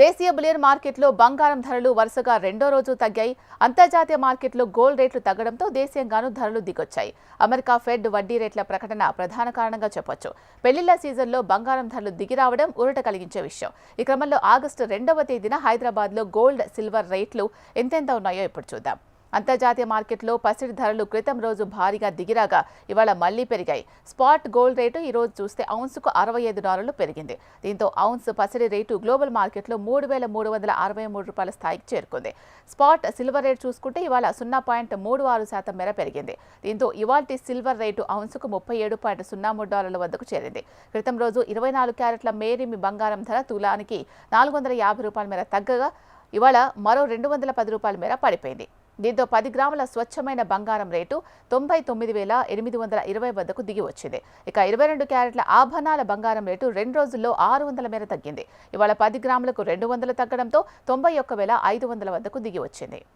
దేశీయ బులియన్ మార్కెట్లో బంగారం ధరలు వరుసగా రెండో రోజు తగ్గాయి. అంతర్జాతీయ మార్కెట్లో గోల్డ్ రేట్లు తగ్గడంతో దేశీయంగానూ ధరలు దిగొచ్చాయి. అమెరికా ఫెడ్ వడ్డీ రేట్ల ప్రకటన ప్రధాన కారణంగా చెప్పొచ్చు. పెళ్ళిళ్ళ సీజన్లో బంగారం ధరలు దిగిరావడం ఊరట కలిగించే విషయం. ఈ క్రమంలో ఆగస్టు రెండవ తేదీన హైదరాబాద్లో గోల్డ్ సిల్వర్ రేట్లు ఎంతెంత ఉన్నాయో ఇప్పుడు చూద్దాం. అంతర్జాతీయ మార్కెట్లో పసిడి ధరలు క్రితం రోజు భారీగా దిగిరాగా ఇవాళ మళ్ళీ పెరిగాయి. స్పాట్ గోల్డ్ రేటు ఈ రోజు చూస్తే ఔన్సుకు అరవై ఐదు డాలర్లు పెరిగింది. దీంతో ఔన్స్ పసిడి రేటు గ్లోబల్ మార్కెట్లో మూడు వేల మూడు వందల అరవై మూడు రూపాయల స్థాయికి చేరుకుంది. స్పాట్ సిల్వర్ రేట్ చూసుకుంటే ఇవాళ సున్నా పాయింట్ మూడు ఆరు శాతం మేర పెరిగింది. దీంతో ఇవాల్టి సిల్వర్ రేటు ఔన్సుకు ముప్పై ఏడు పాయింట్ సున్నా మూడు డాలర్ల వద్దకు చేరింది. క్రితం రోజు ఇరవై నాలుగు క్యారెట్ల మేరిమి బంగారం ధర తులానికి నాలుగు వందల యాభై రూపాయల మేర తగ్గగా ఇవాళ మరో రెండు వందల పది రూపాయల మేర పడిపోయింది. దీంతో పది గ్రాముల స్వచ్ఛమైన బంగారం రేటు తొంభై తొమ్మిది వేల ఎనిమిది వందల ఇరవై వద్దకు దిగి వచ్చింది. ఇక ఇరవై రెండు క్యారెట్ల ఆభరణాల బంగారం రేటు రెండు రోజుల్లో ఆరు వందల మేర తగ్గింది. ఇవాళ పది గ్రాములకు రెండు వందలు తగ్గడంతో తొంభై ఒక్క వేల ఐదు వందల వద్దకు దిగి వచ్చింది.